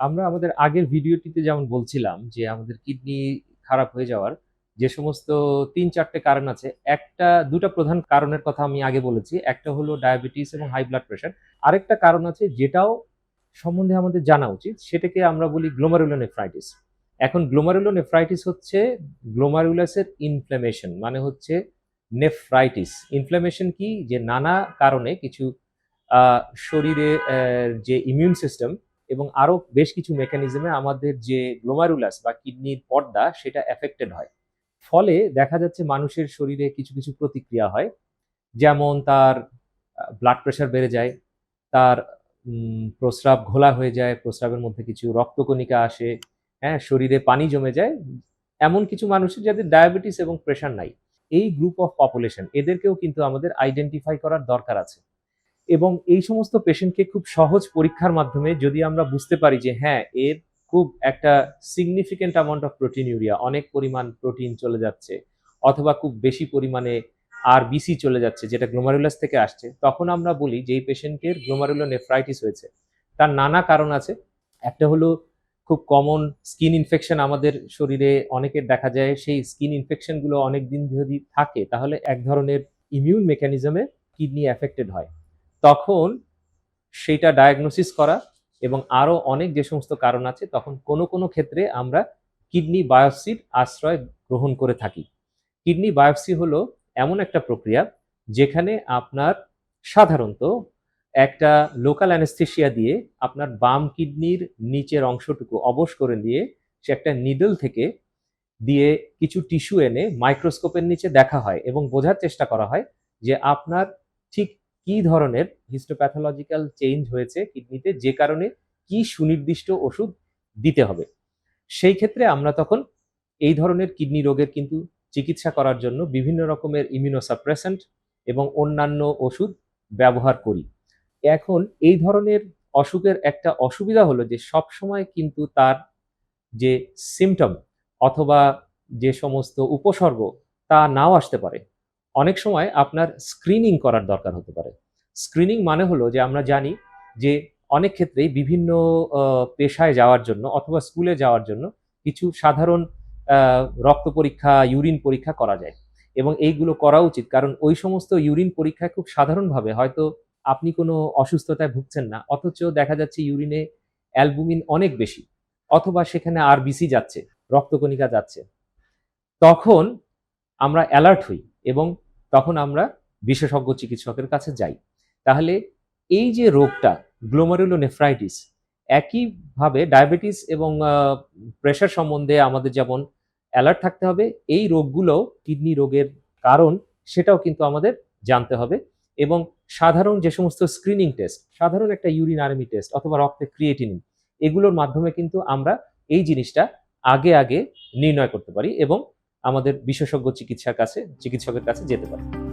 আমরা আমাদের আগের ভিডিওটিতে যেমন বলছিলাম যে আমাদের কিডনি খারাপ হয়ে যাওয়ার যে সমস্ত তিন চারটে কারণ আছে, একটা, দুটা প্রধান কারণের কথা আমি আগে বলেছি, একটা হলো ডায়াবেটিস এবং হাই ব্লাড প্রেশার। আরেকটা কারণ আছে যেটাও সম্বন্ধে আমাদের জানা উচিত, সেটাকে আমরা বলি গ্লোমারুলোনেফ্রাইটিস এখন গ্লোমারুলোনেফ্রাইটিস হচ্ছে গ্লোমারুলাসের ইনফ্লামেশন মানে হচ্ছে নেফ্রাইটিস ইনফ্লামেশন কি? যে নানা কারণে কিছু শরীরে যে ইমিউন সিস্টেম এবং আরও বেশ কিছু মেকানিজমে আমাদের যে গ্লোমারুলাস বা কিডনির পর্দা, সেটা এফেক্টেড হয়। ফলে দেখা যাচ্ছে মানুষের শরীরে কিছু কিছু প্রতিক্রিয়া হয়। যেমন তার ব্লাড প্রেশার বেড়ে যায়, তার প্রস্রাব ঘোলা হয়ে যায়, প্রস্রাবের মধ্যে কিছু রক্তকণিকা আসে হ্যাঁ শরীরে পানি জমে যায়। এমন কিছু মানুষের যাদের ডায়াবেটিস এবং প্রেশার নাই। এই গ্রুপ অফ পপুলেশন এদেরকেও কিন্তু আমাদের আইডেন্টিফাই করার দরকার আছে। এবং এই সমস্ত পেশেন্টকে খুব সহজ পরীক্ষার মাধ্যমে যদি আমরা বুঝতে পারি যে হ্যাঁ এর খুব একটা significant amount of protein urea অনেক পরিমাণ প্রোটিন চলে যাচ্ছে অথবা খুব বেশি পরিমাণে আর বিসি চলে যাচ্ছে যেটা গ্লোমারুলাস থেকে আসছে, তখন আমরা বলি যে এই পেশেন্টের গ্লোমারুলো নেফ্রাইটিস হয়েছে। তার নানা কারণ আছে। একটা হলো খুব কমন স্কিন ইনফেকশন আমাদের শরীরে অনেকের দেখা যায়, সেই স্কিন ইনফেকশনগুলো অনেক দিন যদি থাকে, তাহলে এক ধরনের ইমিউন মেকানিজমে কিডনি অ্যাফেক্টেড হয়। তখন সেটা ডায়াগনোসিস করা এবং আরও অনেক যে সমস্ত কারণ আছে, তখন কোনো কোনো ক্ষেত্রে আমরা কিডনি বায়োপসির আশ্রয় গ্রহণ করে থাকি। কিডনি বায়োপসি হলো এমন একটা প্রক্রিয়া যেখানে আপনার সাধারণত একটা লোকাল অ্যানেস্থেশিয়া দিয়ে আপনার বাম কিডনির নিচের অংশটুকু অবশ করে দিয়ে সে একটা নিডল থেকে দিয়ে কিছু টিস্যু এনে মাইক্রোস্কোপের নিচে দেখা হয় এবং বোঝার চেষ্টা করা হয় যে আপনার ঠিক কি ধরনের হিস্টোপ্যাথোলজিক্যাল চেঞ্জ হয়েছে কিডনিতে যে কারণে কি সুনির্দিষ্ট ওষুধ দিতে হবে? সেই ক্ষেত্রে আমরা তখন এই ধরনের কিডনি রোগের কিন্তু চিকিৎসা করার জন্য বিভিন্ন রকমের ইমিউনোসাপ্রেসেন্ট এবং অন্যান্য ওষুধ ব্যবহার করি। এখন এই ধরনের অসুখের একটা অসুবিধা হলো যে সব সময় কিন্তু তার যে সিমটম অথবা যে সমস্ত উপসর্গ তা নাও আসতে পারে। অনেক সময় আপনার স্ক্রিনিং করার দরকার হতে পারে। স্ক্রিনিং মানে হলো যে আমরা জানি যে অনেক ক্ষেত্রেই বিভিন্ন পেশায় যাওয়ার জন্য অথবা স্কুলে যাওয়ার জন্য কিছু সাধারণ রক্ত পরীক্ষা ইউরিন পরীক্ষা করা যায়। এবং এইগুলো করা উচিত কারণ ওই সমস্ত ইউরিন পরীক্ষায় খুব সাধারণভাবে হয়তো আপনি কোনো অসুস্থতায় ভুগছেন না, অথচ দেখা যাচ্ছে ইউরিনে অ্যালবুমিন অনেক বেশি, অথবা সেখানে আরবিসি যাচ্ছে, রক্তকণিকা যাচ্ছে। তখন আমরা অ্যালার্ট হই এবং তখন আমরা বিশেষজ্ঞ চিকিৎসকের কাছে যাই। তাহলে এই যে রোগটা গ্লোমারুলোনেফ্রাইটিস একইভাবে ডায়াবেটিস এবং প্রেশার সম্বন্ধে আমাদের যেমন অ্যালার্ট থাকতে হবে, এই রোগগুলো কিডনি রোগের কারণ সেটাও কিন্তু আমাদের জানতে হবে এবং সাধারণ যে সমস্ত স্ক্রিনিং টেস্ট সাধারণ একটা ইউরিন আর্মি টেস্ট অথবা রক্তে ক্রিয়েটিনিন এগুলোর মাধ্যমে কিন্তু আমরা এই জিনিসটা আগে আগে নির্ণয় করতে পারি এবং আমাদের বিশেষজ্ঞ চিকিৎসার কাছে চিকিৎসকের কাছে যেতে পারি।